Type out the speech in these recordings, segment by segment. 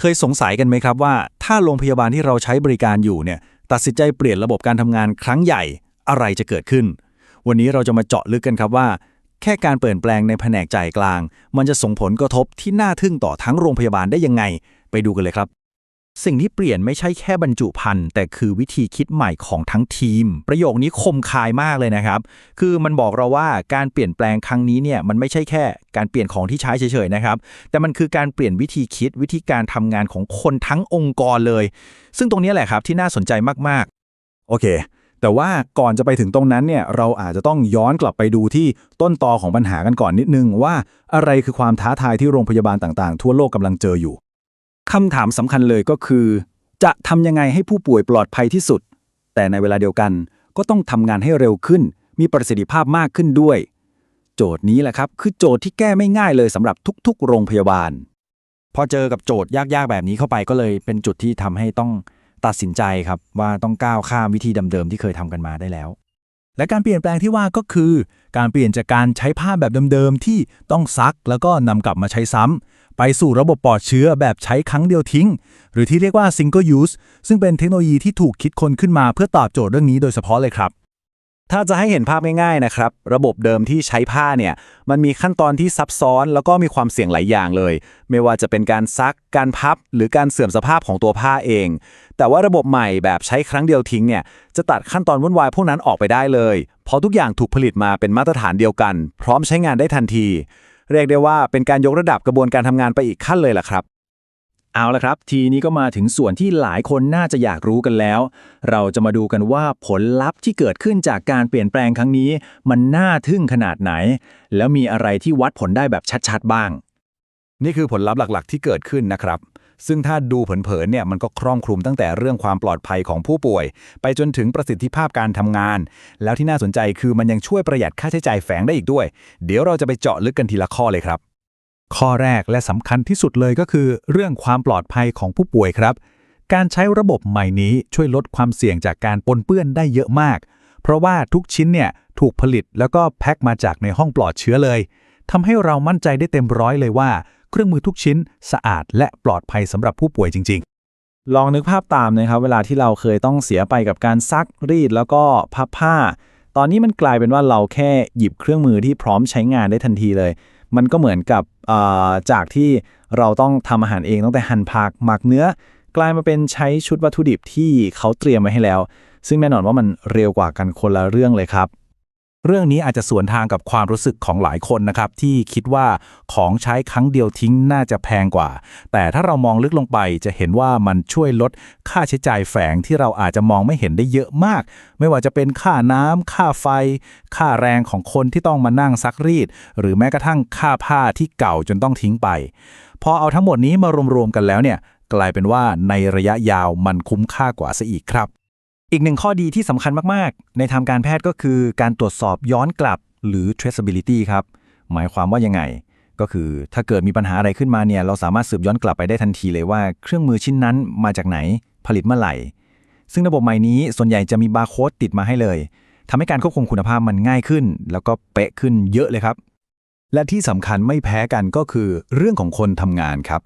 เคยสงสัยกันไหมครับว่า ถ้าโรงพยาบาลที่เราใช้บริการอยู่เนี่ยตัดสินใจเปลี่ยนระบบการทำงานครั้งใหญ่อะไรจะเกิดขึ้น วันนี้เราจะมาเจาะลึกกันครับว่า แค่การเปลี่ยนแปลงในแผนกจ่ายกลาง มันจะส่งผลกระทบที่น่าทึ่งต่อทั้งโรงพยาบาลได้ยังไง ไปดูกันเลยครับ สิ่งที่เปลี่ยนไม่ใช่แค่บรรจุภัณฑ์แต่คือวิธีคิดใหม่ของทั้งทีม ประโยคนี้คมคายมากเลยนะครับ คือมันบอกเราว่าการเปลี่ยนแปลงครั้งนี้เนี่ยมันไม่ใช่แค่การเปลี่ยนของที่ใช้เฉยๆนะครับ แต่มันคือการเปลี่ยนวิธีคิดวิธีการทำงานของคนทั้งองค์กรเลย ซึ่งตรงนี้แหละครับที่น่าสนใจมากๆ โอเค แต่ว่าก่อนจะไปถึงตรงนั้นเนี่ยเราอาจจะต้องย้อนกลับไปดูที่ต้นตอของปัญหากันก่อนนิดนึงว่าอะไรคือความท้าทายที่โรงพยาบาลต่างๆ ทั่วโลกกำลังเจออยู่ คำถามสำคัญเลยก็คือ จะทำยังไงให้ผู้ป่วยปลอดภัยที่สุด แต่ในเวลาเดียวกันก็ต้องทำงานให้เร็วขึ้น มีประสิทธิภาพมากขึ้นด้วย โจทย์นี้แหละครับ คือโจทย์ที่แก้ไม่ง่ายเลยสำหรับทุกๆ โรงพยาบาล พอเจอกับโจทย์ยากๆแบบนี้เข้าไปก็เลยเป็นจุดที่ทำให้ต้องตัดสินใจครับว่าต้องก้าวข้ามวิธีเดิมๆที่เคยทำกันมาได้แล้ว และการเปลี่ยนแปลงที่ว่าก็คือ การเปลี่ยนจากการใช้ผ้าแบบเดิมๆที่ต้องซักแล้วก็นำกลับมาใช้ซ้ำไปสู่ระบบปลอดเชื้อแบบใช้ครั้งเดียวทิ้ง หรือที่เรียกว่า single use ซึ่งเป็นเทคโนโลยีที่ถูกคิดค้นขึ้นมาเพื่อตอบโจทย์เรื่องนี้โดยเฉพาะเลยครับถ้าจะให้เห็นภาพง่ายๆนะครับ ระบบเดิมที่ใช้ผ้าเนี่ย มันมีขั้นตอนที่ซับซ้อนแล้วก็มีความเสี่ยงหลายอย่างเลย ไม่ว่าจะเป็นการซัก การพับ หรือการเสื่อมสภาพของตัวผ้าเอง แต่ว่าระบบใหม่แบบใช้ครั้งเดียวทิ้งเนี่ย จะตัดขั้นตอนวุ่นวายพวกนั้นออกไปได้เลย พราะทุกอย่างถูกผลิตมาเป็นมาตรฐานเดียวกัน พร้อมใช้งานได้ทันที เรียกได้ว่าเป็นการยกระดับกระบวนการทำงานไปอีกขั้นเลยล่ะครับ เอาละครับ ทีนี้ก็มาถึงส่วนที่หลายคนน่าจะอยากรู้กันแล้ว เราจะมาดูกันว่าผลลัพธ์ที่เกิดขึ้นจากการเปลี่ยนแปลงครั้งนี้ มันน่าทึ่งขนาดไหน แล้วมีอะไรที่วัดผลได้แบบชัดๆบ้าง นี่คือผลลัพธ์หลักๆ ที่เกิดขึ้นนะครับ ซึ่งถ้าดูเผินๆเนี่ยมันก็ครอบคลุมตั้งแต่เรื่องความปลอดภัยของผู้ป่วย ไปจนถึงประสิทธิภาพการทำงาน แล้วที่น่าสนใจคือมันยังช่วยประหยัดค่าใช้จ่ายแฝงได้อีกด้วย เดี๋ยวเราจะไปเจาะลึกกันทีละข้อเลยครับ ข้อแรกและสำคัญที่สุดเลยก็คือ เรื่องความปลอดภัยของผู้ป่วยครับ การใช้ระบบใหม่นี้ช่วยลดความเสี่ยงจากการปนเปื้อนได้เยอะมาก เพราะว่าทุกชิ้นเนี่ยถูกผลิตแล้วก็แพ็คมาจากในห้องปลอดเชื้อเลยทำให้เรามั่นใจได้เต็มร้อยเลยว่า เครื่องมือทุกชิ้น สะอาดและปลอดภัยสำหรับผู้ป่วยจริง ๆ ลองนึกภาพตามนะครับ เวลาที่เราเคยต้องเสียไปกับการซักรีดแล้วก็พับผ้า ตอนนี้มันกลายเป็นว่าเราแค่หยิบเครื่องมือที่พร้อมใช้งานได้ทันทีเลย มันก็เหมือนกับเอ่อจากที่เราต้องทำอาหารเองตั้งแต่หั่นผักหมักเนื้อกลายมาเป็นใช้ชุดวัตถุดิบที่เขาเตรียมไว้ให้แล้ว ซึ่งแน่นอนว่ามันเร็วกว่ากันคนละเรื่องเลยครับ เรื่องนี้อาจจะสวนทางกับความรู้สึกของหลายคนนะครับที่คิดว่าของใช้ครั้งเดียวทิ้งน่าจะแพงกว่า แต่ถ้าเรามองลึกลงไปจะเห็นว่ามันช่วยลดค่าใช้จ่ายแฝงที่เราอาจจะมองไม่เห็นได้เยอะมาก ไม่ว่าจะเป็นค่าน้ำค่าไฟ ค่าแรงของคนที่ต้องมานั่งซักรีด หรือแม้กระทั่งค่าผ้าที่เก่าจนต้องทิ้งไป พอเอาทั้งหมดนี้มารวมๆกันแล้วเนี่ยกลายเป็นว่าในระยะยาวมันคุ้มค่ากว่าซะอีกครับ อีกหนึ่งข้อดีที่สำคัญมาก ๆ ในทางการแพทย์ก็คือการตรวจสอบย้อนกลับหรือ traceability ครับ หมายความว่ายังไง ก็คือถ้าเกิดมีปัญหาอะไรขึ้นมาเนี่ยเราสามารถสืบย้อนกลับไปได้ทันทีเลยว่าเครื่องมือชิ้นนั้นมาจากไหนผลิตเมื่อไหร่ ซึ่งระบบใหม่นี้ส่วนใหญ่จะมีบาร์โค้ดติดมาให้เลยทำให้การควบคุมคุณภาพมันง่ายขึ้น แล้วก็เป๊ะขึ้นเยอะเลยครับและที่สำคัญไม่แพ้กันก็คือเรื่องของคนทำงานครับ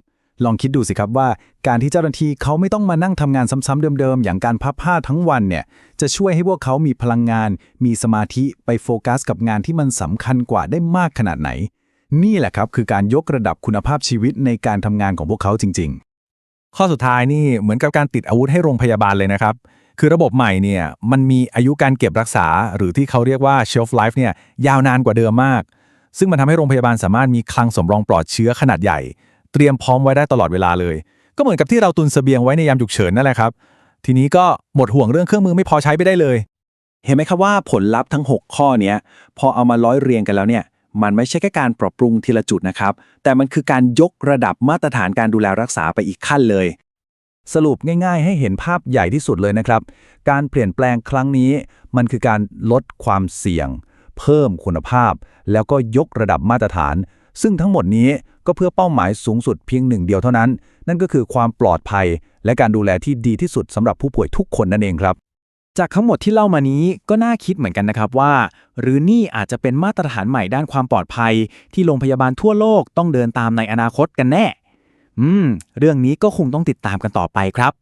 ลองคิดดูสิครับว่าการที่เจ้าหน้าที่เขาไม่ต้องมานั่งทำงานซ้ำๆเดิมๆ อย่างการพับผ้าทั้งวันเนี่ยจะช่วยให้พวกเขามีพลังงาน มีสมาธิไปโฟกัสกับงานที่มันสำคัญกว่าได้มากขนาดไหน นี่แหละครับคือการยกระดับคุณภาพชีวิตในการทำงานของพวกเขาจริง ๆ ข้อสุดท้ายนี่เหมือนกับการติดอาวุธให้โรงพยาบาลเลยนะครับ คือระบบใหม่เนี่ยมันมีอายุการเก็บรักษา หรือที่เขาเรียกว่า shelf life เนี่ยยาวนานกว่าเดิมมาก ซึ่งมันทำให้โรงพยาบาลสามารถมีคลังสำรองปลอดเชื้อขนาดใหญ่ เตรียมพร้อมไว้ได้ตลอดเวลาเลย ก็เหมือนกับที่เราตุนเสบียงไว้ในยามฉุกเฉินนั่นแหละครับ ทีนี้ก็หมดห่วงเรื่องเครื่องมือไม่พอใช้ไปได้เลย เห็นไหมครับว่าผลลัพธ์ทั้ง 6 ข้อเนี้ยพอเอามาร้อยเรียงกันแล้วเนี่ยมันไม่ใช่แค่การปรับปรุงทีละจุดนะครับ แต่มันคือการยกระดับมาตรฐานการดูแลรักษาไปอีกขั้นเลย สรุปง่าย ๆ ให้เห็นภาพใหญ่ที่สุดเลยนะครับ การเปลี่ยนแปลงครั้งนี้ มันคือการลดความเสี่ยง เพิ่มคุณภาพ แล้วก็ยกระดับมาตรฐาน ซึ่งทั้งหมดนี้ก็เพื่อเป้าหมายสูงสุดเพียงหนึ่งเดียวเท่านั้น นั่นก็คือความปลอดภัย และการดูแลที่ดีที่สุดสำหรับผู้ป่วยทุกคนนั่นเองครับ จากทั้งหมดที่เล่ามานี้ก็น่าคิดเหมือนกันนะครับว่า หรือนี่อาจจะเป็นมาตรฐานใหม่ด้านความปลอดภัย ที่โรงพยาบาลทั่วโลกต้องเดินตามในอนาคตกันแน่ อืม เรื่องนี้ก็คงต้องติดตามกันต่อไปครับ